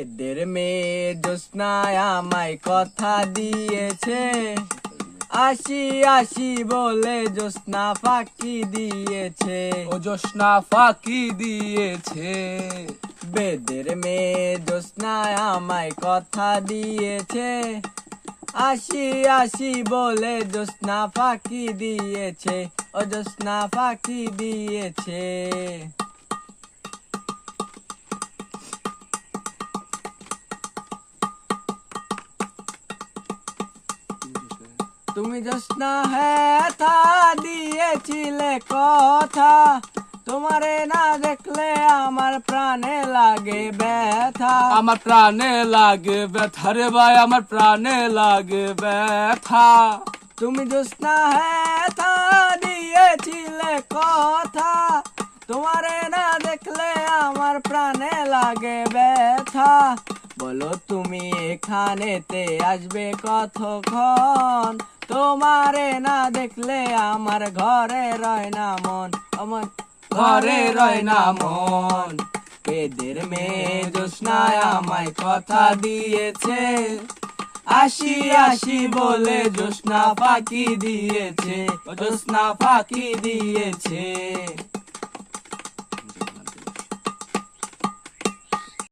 এদের মেয়ে জ্যোৎস্নায় আমায় কথা দিয়েছে। আসি আসি বলে জ্যোৎস্না ফাঁকি দিয়েছে। ও জোসনা ফাঁকি দিয়েছে। বেদের মেয়ে জ্যোৎস্নায় আমায় কথা দিয়েছে। আসি আসি বলে জ্যোৎস্না ফাঁকি দিয়েছে। ও জ্যোৎস্না ফাঁকি দিয়েছে। তুমি জ্যোৎস্না হ্যাঁ তা দিয়েছিলে কথা। তোমারে না দেখলে আমার প্রাণে লাগে ব্যথা। আমার প্রাণে লাগে ব্যথা রে ভাই আমার প্রাণে লাগে ব্যথা। তুমি জ্যোৎস্না হ্যাঁ তা দিয়েছিলে কথা। তোমারে না দেখলে আমার প্রাণে লাগে ব্যথা। বলো তুমি এখানেতে আসবে কতক্ষণ? তোমারে না দেখলে আমার ঘরে রয় না মন। আমার ঘরে রয় না মন। এদের মেয়ে জোসনায় আমায় কথা দিয়েছে? আসি আসি বলে জ্যোৎস্না ফাঁকি দিয়েছে। জ্যোৎস্না ফাঁকি দিয়েছে।